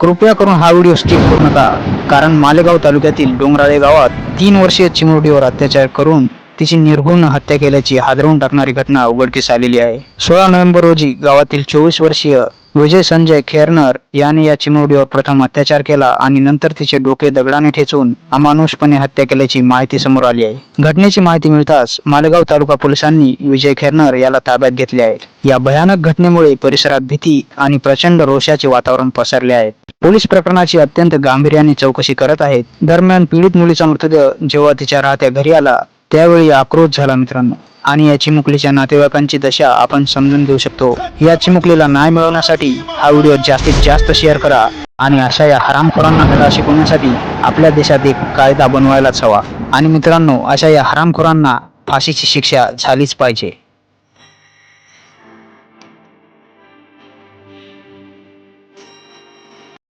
कृपया करून हा व्हिडिओ स्किप करू नका कारण मालेगाव तालुक्यातील डोंगराळे गावात तीन वर्षीय चिमुरडीवर अत्याचार करून तिची निर्घुण हत्या केल्याची हादरवून टाकणारी घटना उघडकीस आलेली आहे. सोळा नोव्हेंबर रोजी गावातील चोवीस वर्षीय विजय संजय खेरनर याने या चिमुरडीवर प्रथम अत्याचार केला आणि नंतर तिचे डोके दगडाने ठेचून अमानुषपणे हत्या केल्याची माहिती समोर आली आहे. घटनेची माहिती मिळताच मालेगाव तालुका पोलिसांनी विजय खेरनर याला ताब्यात घेतले आहे. या भयानक घटनेमुळे परिसरात भीती आणि प्रचंड रोषाचे वातावरण पसरले आहे. पोलीस प्रकरणाची अत्यंत गांभीर्याने चौकशी करत आहेत. दरम्यान पीडित मुलीचा मृतदेह जेव्हा तिच्या राहत्या घरी आला त्यावेळी आक्रोश झाला मित्रांनो. आणि या चिमुकलीच्या नातेवाईकांची दशा आपण समजून घेऊ शकतो. या चिमुकलीला न्याय मिळवण्यासाठी हा व्हिडिओ जास्तीत जास्त शेअर करा आणि अशा या हरामखोरांना धडा शिकवण्यासाठी आपल्या देशात एक कायदा बनवायलाच हवा. आणि मित्रांनो अशा या हरामखोरांना फाशीची शिक्षा झालीच पाहिजे.